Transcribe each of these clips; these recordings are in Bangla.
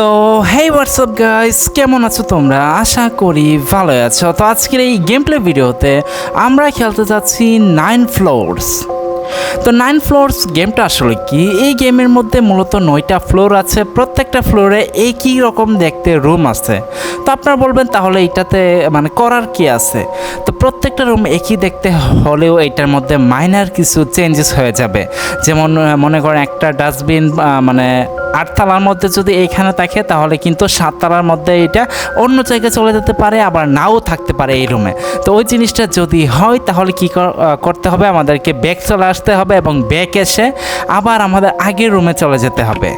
তো হেই হোয়াটসঅ্যাপ গাইস কেমন আছো তোমরা? আশা করি ভালো আছো। তো আজকের এই গেম প্লে ভিডিওতে আমরা খেলতে যাচ্ছি নাইন ফ্লোরস তো নাইন ফ্লোরস গেমটা আসলে কি? এই গেমের মধ্যে মূলত নয়টা ফ্লোর আছে। প্রত্যেকটা ফ্লোরে একই রকম দেখতে রুম আছে। তো আপনারা বলবেন, তাহলে এটাতে মানে করার কি আছে? তো প্রত্যেকটা রুম একই দেখতে হলেও এটার মধ্যে মাইনার কিছু চেঞ্জেস হয়ে যাবে। যেমন মনে করেন একটা ডাস্টবিন মানে আটতলার মধ্যে যদি এইখানে থাকে, তাহলে কিন্তু সাত সাততলার মধ্যে এটা অন্য জায়গায় চলে যেতে পারে, আবার নাও থাকতে পারে এই রুমে তো ওই জিনিসটা যদি হয়, তাহলে কি করতে হবে? আমাদেরকে ব্যাক চলে আসতে হবে এবং ব্যাক এসে আবার আমাদের আগের রুমে চলে যেতে হবে।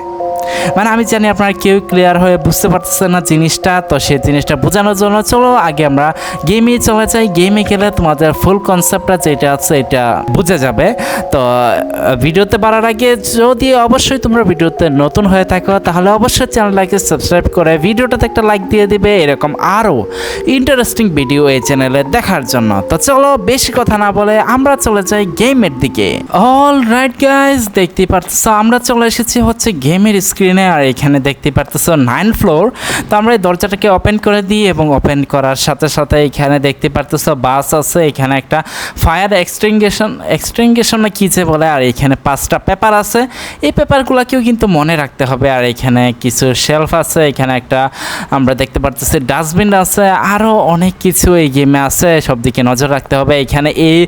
মানে আমি জানি আপনারা কেউ ক্লিয়ার হয়ে বুঝতে পারতেছেন না জিনিসটা, তো সেই জিনিসটা বোঝানোর জন্য চলো আগে আমরা গেমে চলে যাই। গেমে গেলে তোমাদের ফুল কনসেপ্টটা যেটা আছে এটা বুঝে যাবে। তো ভিডিওতে বাড়ার আগে যদি অবশ্যই তোমরা ভিডিওতে নতুন হয়ে থাকো, তাহলে অবশ্যই চ্যানেলটাকে সাবস্ক্রাইব করে ভিডিওটাতে একটা লাইক দিয়ে দিবে এরকম আরও ইন্টারেস্টিং ভিডিও এই চ্যানেলে দেখার জন্য। তো চলো বেশি কথা না বলে আমরা চলে যাই গেমের দিকে। অল রাইট গাইজ দেখতে পারতেছো, আমরা চলে এসেছি হচ্ছে গেমের স্ক্রিনে আর এখানে দেখতে পারতেছো নাইন ফ্লোর তো আমরা এই দরজাটাকে ওপেন করে দিই এবং ওপেন করার সাথে সাথে এখানে দেখতে পারতেছো বাস আছে। এখানে একটা ফায়ার এক্সটিংগেশন এক্সটিংগেশন কী যে বলে, আর এখানে পাঁচটা পেপার আছে। এই পেপারগুলোকেও কিন্তু মনে রাখতে হবে। আর এখানে কিছু শেলফ আছে, এখানে একটা আমরা দেখতে পারতেছি ডাস্টবিন আছে। আরও অনেক কিছু এই গেমে আছে সব দিকে নজর রাখতে হবে। এখানে এই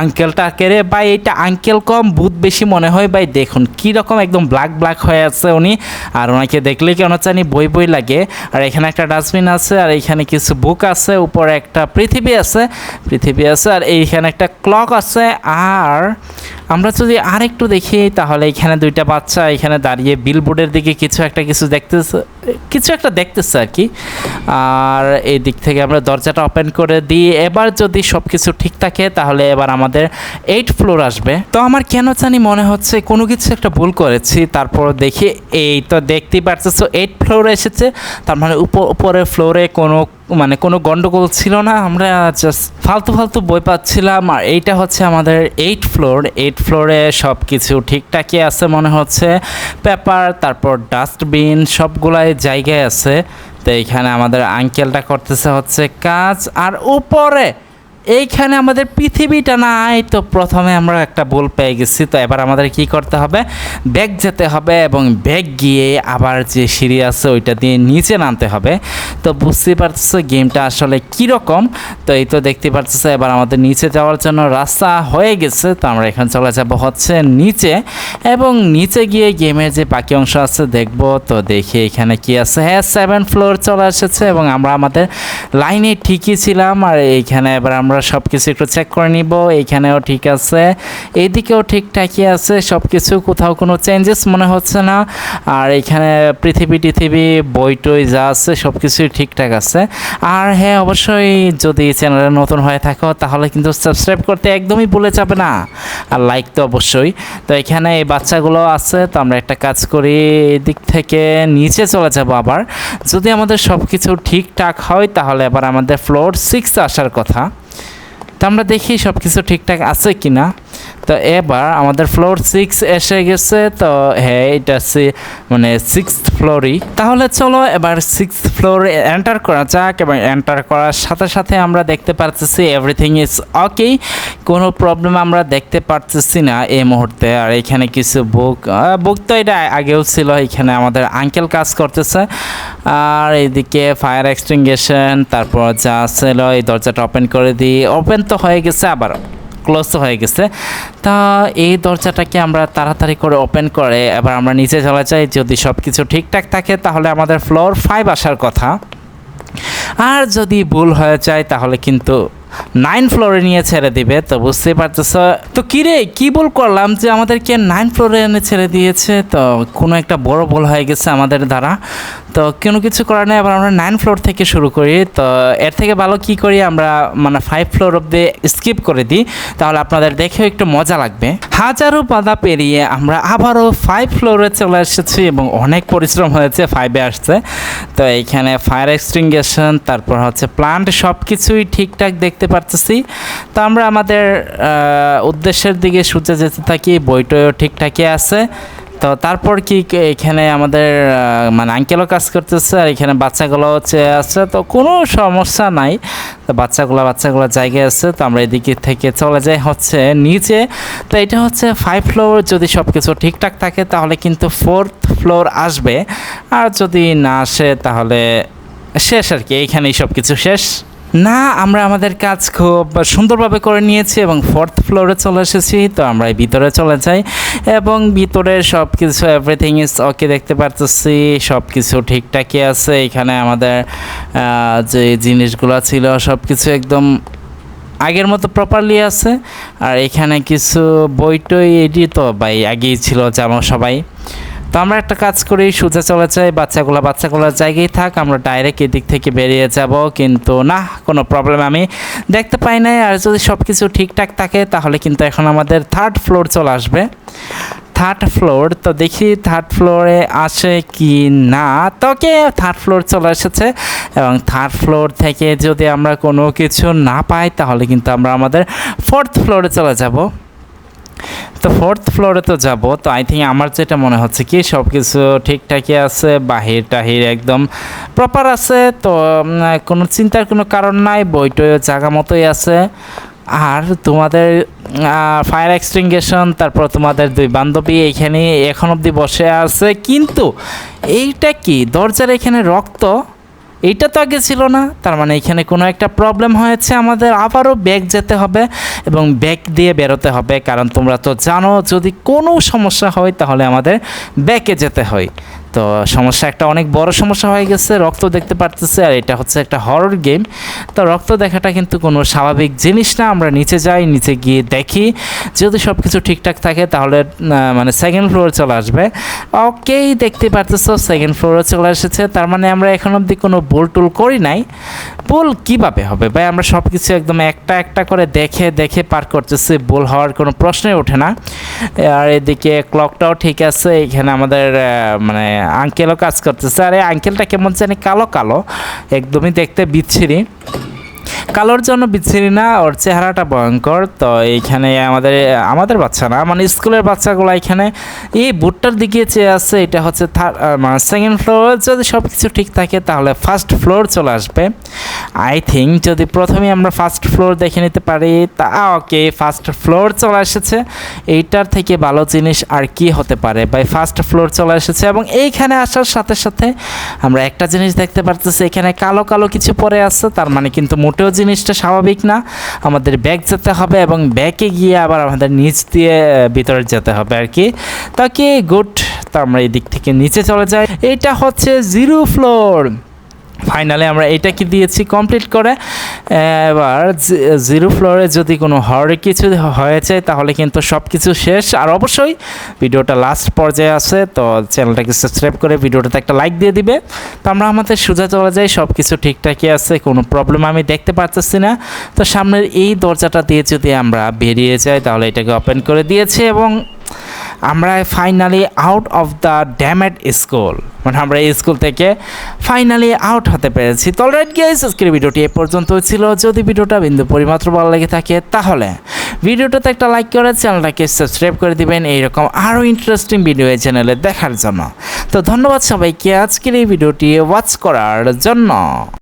আঙ্কেলটাকে রে, ভাই, এটা আঙ্কেল কম বুথ বেশি মনে হয়। ভাই, দেখুন কী রকম একদম ব্ল্যাক ব্ল্যাক হয়ে আছে উনি। আর ওনাকে দেখলে কেন জানি বই বই লাগে। আর এখানে একটা ডাস্টবিন আছে, আর এখানে কিছু বুক আছে, উপরে একটা পৃথিবী আছে পৃথিবী আছে, আর এইখানে একটা ক্লক আছে, আর আমরা যদি আর একটু দেখি, তাহলে এখানে দুইটা বাচ্চা, এখানে দাঁড়িয়ে বিলবোর্ডের দিকে কিছু একটা কিছু দেখতেছে কিছু একটা দেখতেছে আর কি। আর এই দিক থেকে আমরা দরজাটা ওপেন করে দিই। এবার যদি সব কিছু ঠিক থাকে, তাহলে এবার আমাদের এইট ফ্লোর আসবে। তো আমার কেন জানি মনে হচ্ছে কোনো কিছু একটা ভুল করেছি, তারপর দেখি এই তো দেখতেই পারতেছো এইট ফ্লোরে এসেছে। তার মানে উপর ফ্লোরে কোনো মানে কোনো গন্ডগোল ছিল না, আমরা জাস্ট ফালতু ফালতু বই পাচ্ছিলাম। আর এইটা হচ্ছে আমাদের এইট ফ্লোর এইট ফ্লোরে সব কিছু ঠিকঠাকই আছে মনে হচ্ছে। পেপার, তারপর ডাস্টবিন সবগুলাই জায়গায় আছে। তো এখানে আমাদের আঙ্কেলটা করতেছে হচ্ছে কাজ। আর উপরে এইখানে আমাদের পৃথিবীটা নাই, তো প্রথমে আমরা একটা ভুল পেয়ে গেছি, তো এবার আমাদের কি করতে হবে? ব্যাগ যেতে হবে এবং ব্যাগ গিয়ে আবার যে সিঁড়ি আছে ওইটা দিয়ে নিচে নামতে হবে। তো বুঝতেই পারতেছো গেমটা আসলে কীরকম? তো এই তো দেখতে পারতেছো এবার আমাদের নিচে যাওয়ার জন্য রাস্তা হয়ে গেছে, তো আমরা এখানে চলে যাব হচ্ছে নিচে। এবং নিচে গিয়ে গেমের যে বাকি অংশ আছে দেখব, তো দেখি এখানে কি আছে। হ্যাঁ সেভেন ফ্লোর চলে এসেছে এবং আমরা আমাদের লাইনে ঠিকই ছিলাম, আর এইখানে এবার আমরা সব কিছু একটু চেক করে নিব, এইখানেও ঠিক আছে, এইদিকেও ঠিকঠাকই আছে সব কিছু কোথাও কোনো চেঞ্জেস মনে হচ্ছে না, আর এখানে পৃথিবী টিথিবী, বই টই যা আছে সব কিছুই ঠিকঠাক আছে, আর হ্যাঁ অবশ্যই যদি চ্যানেলে নতুন হয়ে থাকো, তাহলে কিন্তু সাবস্ক্রাইব করতে একদমই ভুলে যাবে না, আর লাইক তো অবশ্যই, তো এখানে এই বাচ্চাগুলো আছে, তো আমরা একটা কাজ করি, এদিক থেকে নিচে চলে যাব আবার, যদি আমাদের সব কিছু ঠিকঠাক হয়, তাহলে আবার আমাদের ফ্লোর সিক্স আসার কথা। তো আমরা দেখি সব কিছু ঠিকঠাক আছে কি না তো এবার আমাদের ফ্লোর সিক্স এসে গেছে, তো হ্যাঁ এটা মানে সিক্স ফ্লোরই তাহলে চলো এবার সিক্স ফ্লোরে এন্টার করা যাক এবং এন্টার করার সাথে সাথে আমরা দেখতে পারতেছি এভরিথিং ইজ ওকে কোনো প্রবলেম আমরা দেখতে পারতেছি না এই মুহূর্তে, আর এখানে কিছু বুক বুক তো এটা আগেও ছিল, এখানে আমাদের আঙ্কেল কাজ করতেছে। আর এইদিকে ফায়ার এক্সটিংগেশন তারপর যা ছিল এই দরজাটা ওপেন করে দিই। ওপেন তো হয়ে গেছে আবার ক্লোজ হয়ে গেছে। তা এই দরজাটাকে আমরা তাড়াতাড়ি করে ওপেন করে, এবার আমরা নিচে চলে যাই। যদি সব কিছু ঠিকঠাক থাকে, তাহলে আমাদের ফ্লোর ফাইভ আসার কথা। আর যদি ভুল হয়ে যায়, তাহলে কিন্তু নাইন ফ্লোরে নিয়ে ছেড়ে দিবে। তো বুঝতেই পারতেছ? তো কিরে কি ভুল করলাম যে আমাদেরকে নাইন ফ্লোরে এনে ছেড়ে দিয়েছে? তো কোনো একটা বড় ভুল হয়ে গেছে আমাদের দ্বারা। তো কোনো কিছু করার নেই, আবার আমরা নাইন ফ্লোর থেকে শুরু করি। তো এর থেকে ভালো কি করি, আমরা মানে ফাইভ ফ্লোর অব্দি স্কিপ করে দিই। তাহলে আপনাদের দেখেও একটু মজা লাগবে। হাজারো বাধা পেরিয়ে আমরা আবারও ফাইভ ফ্লোরে চলে এসেছি এবং অনেক পরিশ্রম হয়েছে ফাইভে আসছে। তো এইখানে ফায়ার এক্সটিংগেশন তারপর হচ্ছে প্লান্ট সব কিছুই ঠিকঠাক দেখতে পারতেছি। তো আমরা আমাদের উদ্দেশ্যের দিকে সূচে যেতে থাকি বইটইও ঠিকঠাকই আছে। তো তারপর কি এখানে আমাদের মানে আঙ্কেলও কাজ করতেছে আর এখানে বাচ্চাগুলো হচ্ছে আছে, তো কোনো সমস্যা নাই। তো বাচ্চাগুলো বাচ্চাগুলো জায়গায় আছে, তো আমরা এদিকে থেকে চলে যাই হচ্ছে নিচে। তো এটা হচ্ছে ফাইভ ফ্লোর যদি সব কিছু ঠিকঠাক থাকে তাহলে কিন্তু ফোর্থ ফ্লোর আসবে। আর যদি না আসে তাহলে শেষ আর কি, এইখানেই সব কিছু শেষ। না, আমরা আমাদের কাজ খুব সুন্দরভাবে করে নিয়েছি এবং ফোর্থ ফ্লোরে চলে এসেছি, তো আমরা ভিতরে চলে যাই এবং ভিতরে সব কিছু এভরিথিং ইজ ওকে দেখতে পারতেছি সব কিছু ঠিকঠাকই আছে, এখানে আমাদের যে জিনিসগুলো ছিল সব কিছু একদম আগের মতো প্রপারলি আছে, আর এখানে কিছু বই টই এটি তো ভাই আগেই ছিল জানো সবাই। তো আমরা একটা কাজ করি, সোজা চলে যাই, বাচ্চাগুলো বাচ্চাগুলোর জায়গায় থাক, আমরা ডাইরেক্ট এদিক থেকে বেরিয়ে যাব, কিন্তু না, কোনো প্রবলেম আমি দেখতে পাই নাই। আর যদি সব কিছু ঠিকঠাক থাকে, তাহলে কিন্তু এখন আমাদের থার্ড ফ্লোর চলে আসবে। থার্ড ফ্লোর তো দেখি থার্ড ফ্লোরে আসে কি না? তোকে থার্ড ফ্লোর চলে এসেছে, এবং থার্ড ফ্লোর থেকে যদি আমরা কোনো কিছু না পাই, তাহলে কিন্তু আমরা আমাদের ফোর্থ ফ্লোরে চলে যাব। তো ফোর্থ ফ্লোরে তো যাব, তো আই থিঙ্ক আমার যেটা মনে হচ্ছে কি সব কিছু ঠিকঠাকই আছে, বাহির টাহির একদম প্রপার আছে, তো কোনো চিন্তার কোনো কারণ নাই বইটইও জায়গা মতোই আছে। আর তোমাদের ফায়ার এক্সটিংগেশন তারপর তোমাদের দুই বান্ধবী এইখানে এখন অবধি বসে আছে, কিন্তু এইটা কি, দরজার এখানে রক্ত? এইটা তো আগে ছিল না, তার মানে এখানে কোনো একটা প্রবলেম হয়েছে আমাদের, আবারও ব্যাগ যেতে হবে এবং ব্যাগ দিয়ে বেরোতে হবে, কারণ তোমরা তো জানো যদি কোনো সমস্যা হয় তাহলে আমাদের ব্যাকে যেতে হয়। তো সমস্যা একটা অনেক বড় সমস্যা হয়ে গেছে, রক্ত দেখতে পারতেছে, আর এটা হচ্ছে একটা হরর গেম তো রক্ত দেখাটা কিন্তু কোনো স্বাভাবিক জিনিস না, আমরা নিচে যাই, নিচে গিয়ে দেখি। যদি সব কিছু ঠিকঠাক থাকে, তাহলে মানে সেকেন্ড ফ্লোরে চলে আসবে। ওকেই দেখতে পারতেছো সেকেন্ড ফ্লোরে চলে এসেছে। তার মানে আমরা এখন অবধি কোনো বোল টুল করি নাই। ভুল কীভাবে হবে? ভাই, আমরা সব কিছু একদম একটা একটা করে দেখে দেখে পার করতেছি। ভুল হওয়ার কোনো প্রশ্নই ওঠে না। আর এদিকে ক্লকটাও ঠিক আছে, এখানে আমাদের মানে আঙ্কেলও কাজ করতেছে। আর এই আঙ্কেলটা কেমন জানি কালো কালো, একদমই দেখতে বিচ্ছিরি। কালোর জন্য বিচ্ছিরি না, ওর চেহারাটা ভয়ঙ্কর। তো এইখানে আমাদের আমাদের বাচ্চা না মানে স্কুলের বাচ্চাগুলো এখানে, এই বুটটার দিকে চেয়ে আছে, এটা হচ্ছে থার্ড মানে সেকেন্ড ফ্লোর যদি সব কিছু ঠিক থাকে তাহলে ফার্স্ট ফ্লোর চলে আসবে। আই থিঙ্ক যদি প্রথমে আমরা ফার্স্ট ফ্লোর দেখে নিতে পারি, তা ওকে ফার্স্ট ফ্লোর চলে এসেছে। এইটার থেকে ভালো জিনিস আর কি হতে পারে? বাই ফার্স্ট ফ্লোর চলে এসেছে এবং এইখানে আসার সাথে সাথে আমরা একটা জিনিস দেখতে পারতেছি, এখানে কালো কালো কিছু পরে আছে, তার মানে কিন্তু মোটেও জিনিসটা স্বাভাবিক না। আমাদের ব্যাগ যেতে হবে এবং ব্যাগে গিয়ে আবার আমাদের নিচ দিয়ে ভিতরে যেতে হবে আর কি। তাকে গুড, তো আমরা এই দিক থেকে নিচে চলে যাই। এটা হচ্ছে জিরো ফ্লোর। ফাইনালি আমরা এটা কি দিয়েছি কমপ্লিট করে। এবার জিরো ফ্লোরে যদি কোনো হরে কিছু হয়েছে তাহলে কিন্তু সব কিছু শেষ। আর অবশ্যই ভিডিওটা লাস্ট পর্যায়ে আছে, তো চ্যানেলটাকে সাবস্ক্রাইব করে ভিডিওটাতে একটা লাইক দিয়ে দিবে। তো আমরা আমাদের সোজা চলে যাই সব কিছু ঠিকঠাকই আছে, কোনো প্রবলেম আমি দেখতে পারতেছি না। তো সামনের এই দরজাটা দিয়ে যদি আমরা বেরিয়ে যাই, তাহলে এটাকে ওপেন করে দিয়েছি এবং আমরা finally out of the damned school মানে আমরা এই স্কুল থেকে ফাইনালি আউট হতে পেরেছি। তো অলরাইট গিয়েস আজকের ভিডিওটি এ পর্যন্ত ছিল। যদি ভিডিওটা বিন্দু পরিমাত্র ভালো লেগে থাকে, তাহলে ভিডিওটাতে একটা লাইক করে চ্যানেলটাকে সাবস্ক্রাইব করে দিবেন এইরকম আরও ইন্টারেস্টিং ভিডিও এই চ্যানেলে দেখার জন্য। তো ধন্যবাদ সবাইকে আজকের এই ভিডিওটি ওয়াচ করার জন্য।